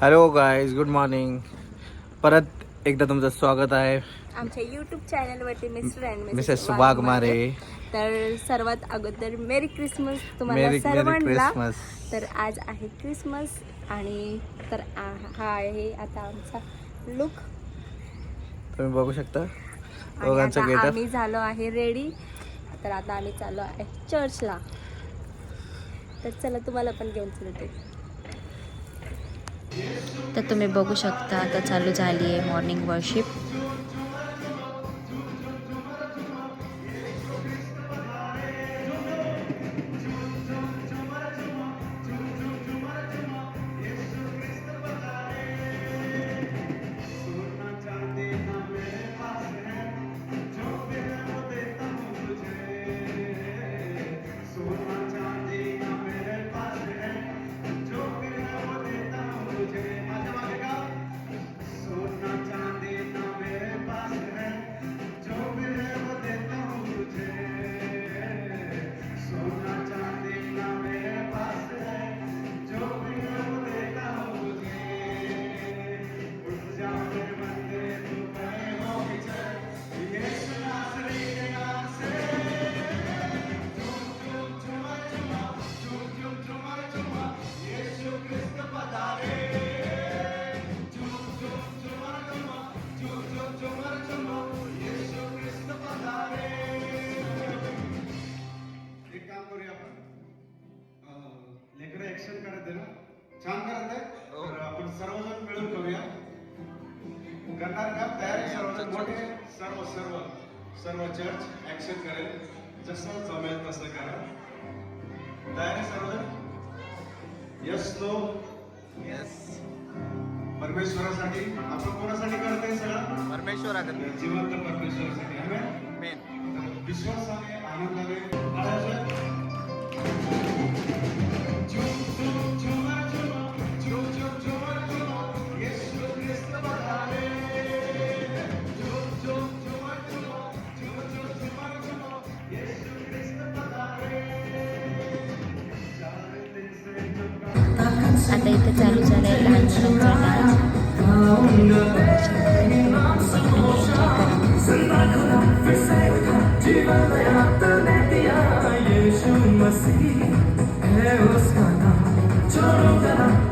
Hello guys good morning परत एकदा तुमचं स्वागत आहे. आमच्या युट्यूब चॅनलवरती मिस्टर अँड मिसेस वाघमारे तर सर्वात अगोदर मेरी क्रिसमस तुम्हाला सर्वांना. तर आज आहे क्रिसमस आणि तर आ- हा आहे आता आमचा लुक तुम्ही बघू शकता. आणि दोघांचं आता गेटअप. आम्ही झालो आहे रेडी तर आता आम्ही चाललो आहे चर्चला तर चला तुम्हाला पण घेऊन चलते. तर तुम्ही बघू शकता आता चालू झाली आहे मॉर्निंग वर्शिप सर्व चर्च ऍक्शन करेल. जसं जमेल तसं करा. तयारी सर्वजण यस नो येस परमेश्वरासाठी? आपण कोणासाठी करत आहे सगळं? परमेश्वराकडे जिवंत परमेश्वरासाठी. विश्वासाने आनंदाने आता इथे चालू झालाय लहान मुलांचा डान्स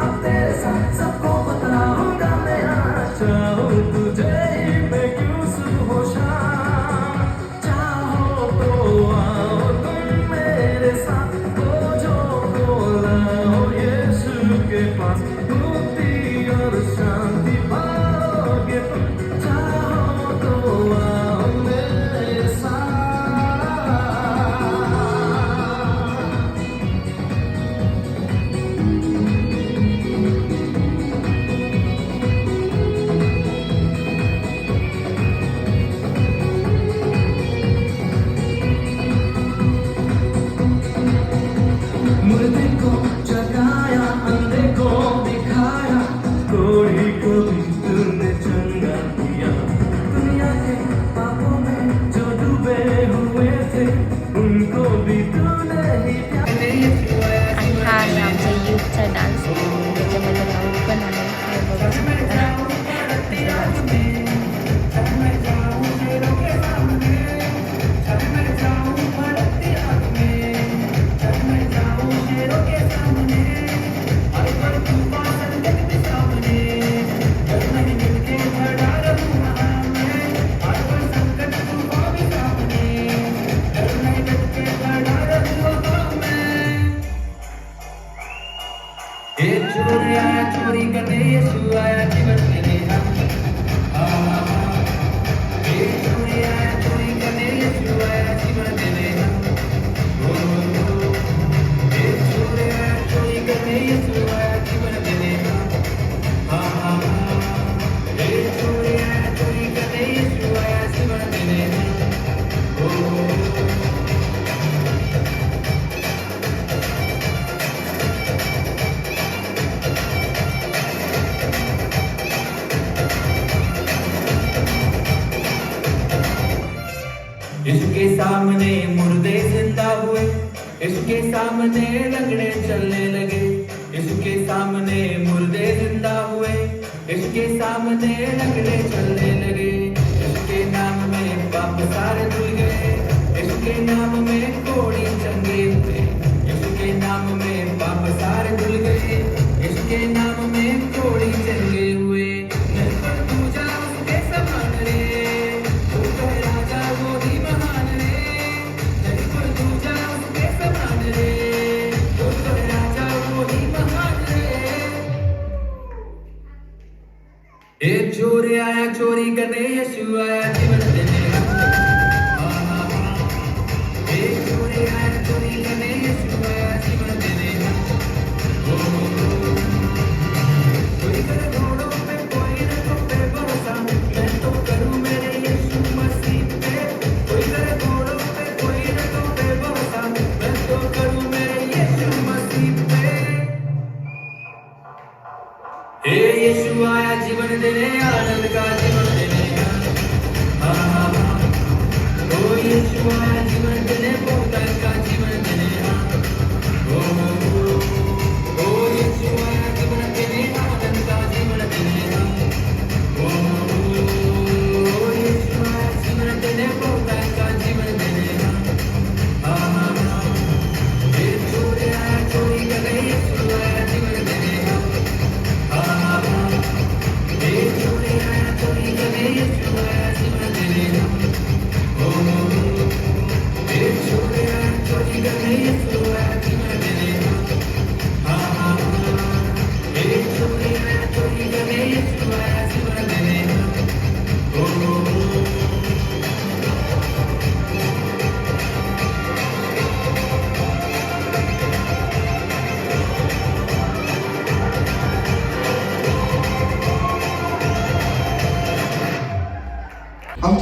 इसके सामने मुर्दे जिंदा हुए इसके सामने लंगड़े चलने लगे इसके सामने मुर्दे जिंदा हुए इसके सामने लंगड़े चलने लगे इसके नाम में पाप सारे धुल गए इसके नाम में कोड़ी एक चोर आया चोरी करने यशु आया जीवन देने। चोरी आया चोरी करने हे यीशु आया जीवन देने आनंद का जीवन देने हा, हा, ओ यीशु आया जीवन देने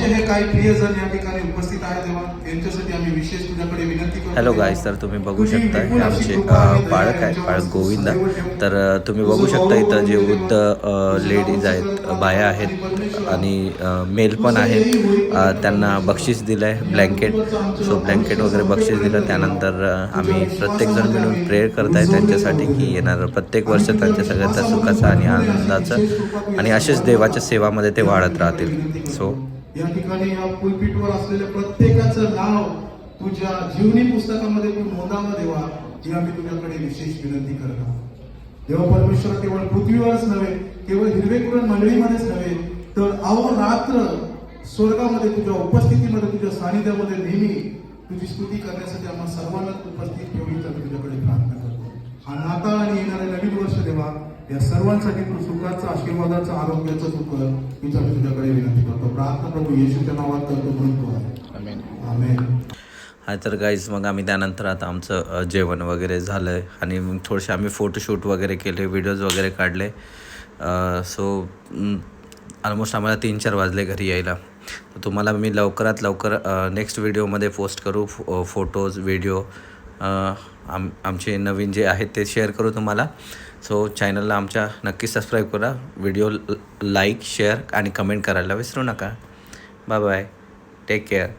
हे काही प्रियजन या ठिकाणी उपस्थित आहेत तेव्हा त्यांच्यासाठी आम्ही विशेष तुझ्याकडे विनंती करतो. हॅलो. गाईज तर तुम्ही बघू शकता हे आमचे बाळक आहे यांच्यावर बाळक गोविंद. तर तुम्ही बघू शकता इथं जे वृद्ध लेडीज आहेत बाया आहेत आणि मेल पण आहेत. त्यांना बक्षीस दिलं आहे ब्लँकेट सो ब्लँकेट वगैरे बक्षीस दिलं. त्यानंतर आम्ही प्रत्येकजण मिळून प्रेयर करत आहे. त्यांच्यासाठी की येणारं प्रत्येक वर्ष त्यांच्या सगळ्यांचा सुखाचा आणि आनंदाचं आणि असेच देवाच्या सेवामध्ये ते वाढत राहतील. सो या ठिकाणी या पुलपीठवर असलेल्या प्रत्येकाचं नाव तुझ्या जीवनी पुस्तकामध्ये तू नोंदावं देवा ही आम्ही तुझ्याकडे विशेष विनंती करत आहोत. देवा परमेश्वर केवळ पृथ्वीवरच नव्हे केवळ हिरवेकुरण मंडळीमध्येच नव्हे तर अहोरात्र स्वर्गामध्ये तुझ्या उपस्थितीमध्ये तुझ्या सानिध्यामध्ये नेहमी तुझी स्तुती करण्यासाठी आम्हाला सर्वांना उपस्थित ठेवली तर तुझ्याकडे प्रार्थना करतो. हा नाताळ आणि येणारे नवीन वर्ष देवा या सर्वांसाठी तू सुखाचं आशीर्वादाचं आरोग्याचं तू कर हीच आम्ही तुझ्याकडे विनंती करतो. प्रार्थना प्रभू येशूच्या नावात करतो म्हणून तू आहे. आमेन हा तर गाईज मग आम्ही त्यानंतर आता आमचं जेवण वगैरे झालं आहे आणि मग थोडेसे आम्ही फोटोशूट वगैरे केले व्हिडिओज वगैरे काढले. सो ऑलमोस्ट आम्हाला तीन चार वाजले घरी यायला. तर तुम्हाला मी लवकरात लवकर नेक्स्ट व्हिडिओमध्ये पोस्ट करू फो फोटोज व्हिडिओ आम आमचे नवीन जे आहेत ते शेअर करू तुम्हाला. सो चॅनलला आमच्या नक्की सबस्क्राईब करा. व्हिडिओ लाईक शेअर आणि कमेंट करायला विसरू नका. Bye bye take care